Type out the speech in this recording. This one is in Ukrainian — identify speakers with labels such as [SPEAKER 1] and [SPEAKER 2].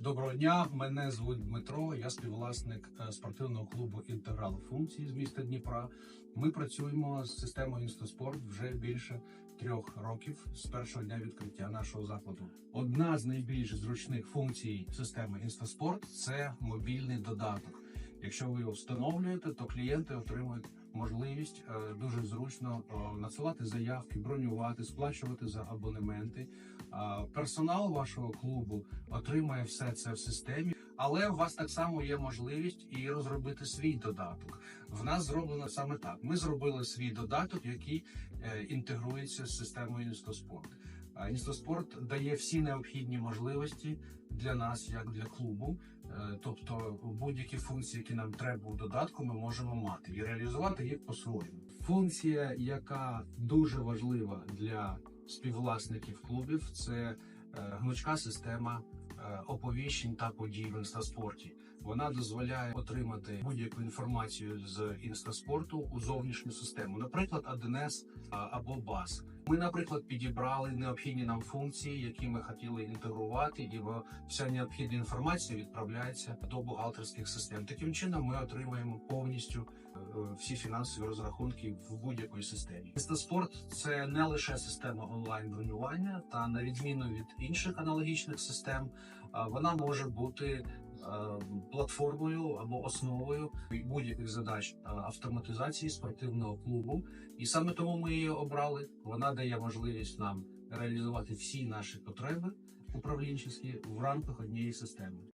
[SPEAKER 1] Доброго дня, мене звуть Дмитро. Я співвласник е, спортивного клубу Інтеграл функції з міста Дніпра. Ми працюємо з системою Інстаспорт вже більше трьох років з першого дня відкриття нашого закладу. Одна з найбільш зручних функцій системи інстоспорт це мобільний додаток. Якщо ви його встановлюєте, то клієнти отримують можливість е, дуже зручно е, надсилати заявки, бронювати, сплачувати за абонементи. Персонал вашого клубу отримає все це в системі, але у вас так само є можливість і розробити свій додаток. В нас зроблено саме так. Ми зробили свій додаток, який е, інтегрується з системою Інстаспорт. Інстаспорт дає всі необхідні можливості для нас, як для клубу. Е, Тобто будь-які функції, які нам треба у додатку, ми можемо мати і реалізувати їх по-своєму. Функція, яка дуже важлива для співвласників клубів, це е, гнучка система е, оповіщень та подій в інстаспорті. Вона дозволяє отримати будь-яку інформацію з інстаспорту у зовнішню систему, наприклад, 1С або BAS. Ми, наприклад, підібрали необхідні нам функції, які ми хотіли інтегрувати, і вся необхідна інформація відправляється до бухгалтерських систем. Таким чином, ми отримаємо повністю е, всі фінансові розрахунки в будь-якій системі. Інстаспорт це не лише система онлайн бронювання, та на відміну від інших аналогічних систем, вона може бути платформою або основою будь-яких задач е, автоматизації спортивного клубу. І саме тому ми її обрали. Вона дає можливість нам реалізувати всі наші потреби управлінчі в рамках однієї системи.